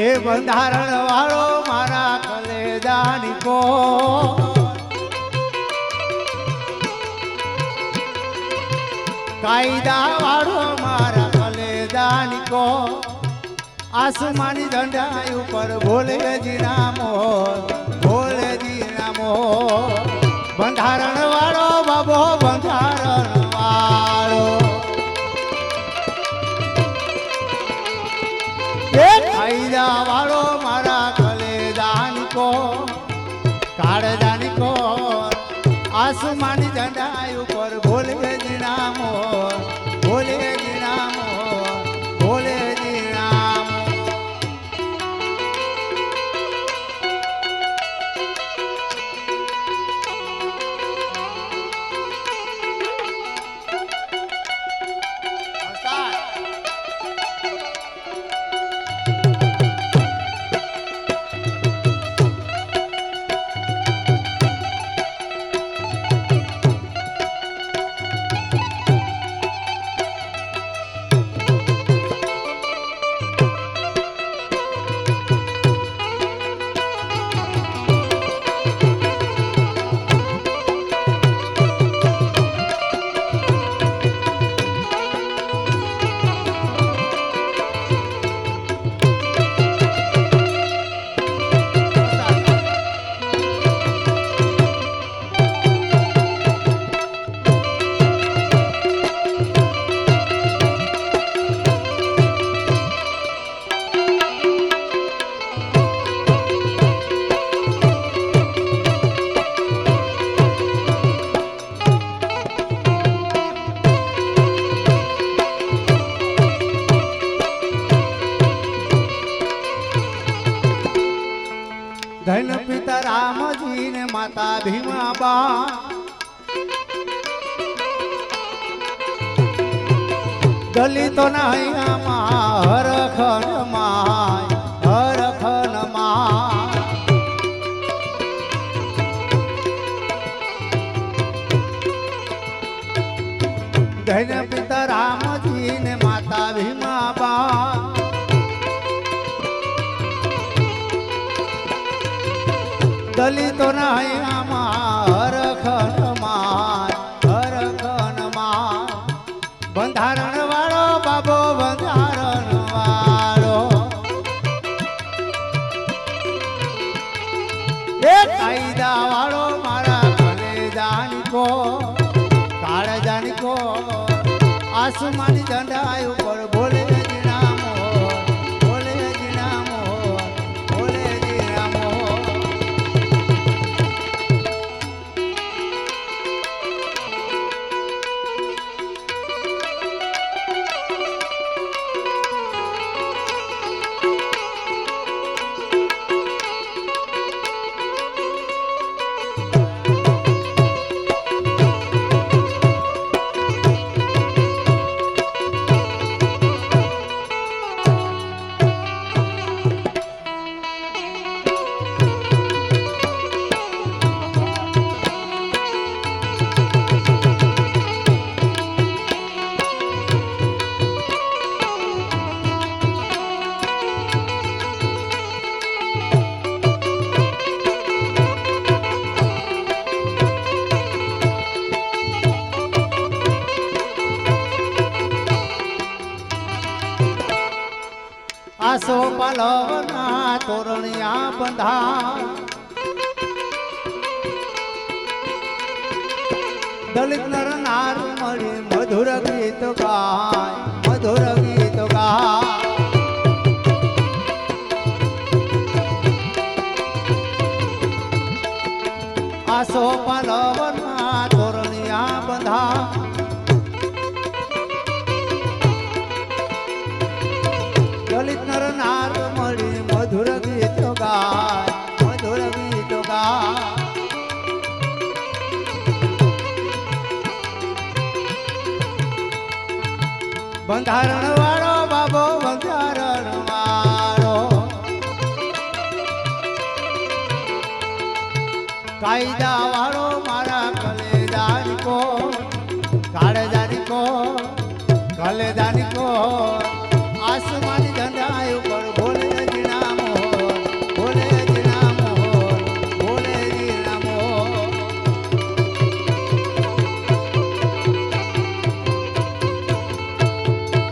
એ બંધારણ વાળો મારા કલેદાની કો કાયદા વાળો મારા કલેદાની કો આસમાની દંડાઈ ઉપર ભોલેજી નામો ભોલેજી નામો બંધારણ કાયદા વાળો મારા કલેદાની કો કાળદાની કો આસમાની ઝંડા માતા ભીમાબા દલિતો ના હૈયામાં હરખન માય. હરખન માય. ધન પિતા રામજી દલિતોના હૈયામાં હરખનમાં હરખનમાં બંધારણ વાળો બાબો બંધારણ વાળો એ કાયદા વાળો મારા ભલે જાણકો કાળજાની જાણકો. આસમાની ઝંડા ઉપર આસો પાલવના તોરણિયા બંધા દલિત નર નાર મળી મધુર ગીત ગાય, મધુર ગીત ગાય. આસો પાલવના તોરણિયા બંધા દલિત નર નાર મળી મધુર ગીત ગાય, મધુર ગીત ગાય. બંધારણ વાળો બાબો, બંધારણ વાળો. કાયદા